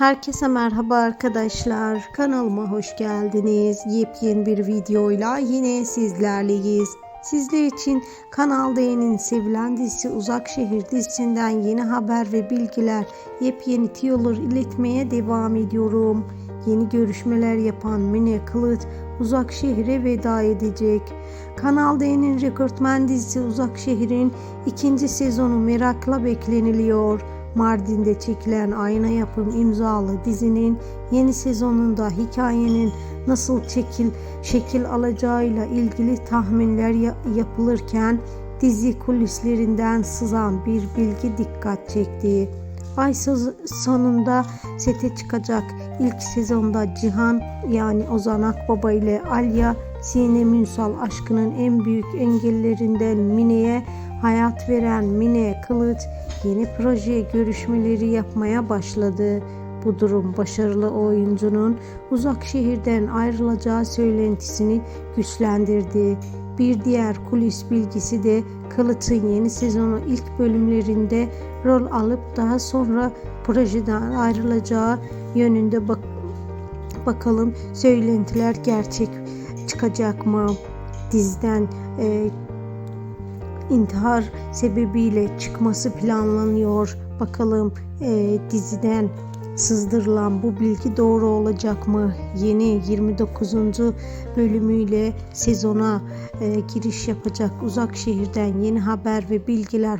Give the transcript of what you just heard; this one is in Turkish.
Herkese merhaba arkadaşlar. Kanalıma hoş geldiniz. Yepyeni bir videoyla yine sizlerleyiz. Sizler için Kanal D'nin sevilen dizisi Uzak Şehir dizisinden yeni haber ve bilgiler, yepyeni tiyolar iletmeye devam ediyorum. Yeni görüşmeler yapan Mine Kılıç Uzak Şehir'e veda edecek. Kanal D'nin rekortmen dizisi Uzak Şehir'in ikinci sezonu merakla bekleniliyor. Mardin'de çekilen ayna yapım imzalı dizinin yeni sezonunda hikayenin nasıl çekil şekil alacağıyla ilgili tahminler ya- yapılırken dizi kulislerinden sızan bir bilgi dikkat çekti. Ay sonunda sete çıkacak ilk sezonda Cihan yani Ozan Akbaba ile Alya Sinem Ünsal aşkının en büyük engellerinden Mine'ye hayat veren Mine Kılıç yeni proje görüşmeleri yapmaya başladı. Bu durum başarılı oyuncunun uzak şehirden ayrılacağı söylentisini güçlendirdi. Bir diğer kulis bilgisi de Kılıç'ın yeni sezonu ilk bölümlerinde rol alıp daha sonra projeden ayrılacağı yönünde bak bakalım söylentiler gerçek çıkacak mı? Diziden e, intihar sebebiyle çıkması planlanıyor. Bakalım e, diziden sızdırılan bu bilgi doğru olacak mı? Yeni 29. bölümüyle sezona e, giriş yapacak Uzak Şehir'den yeni haber ve bilgiler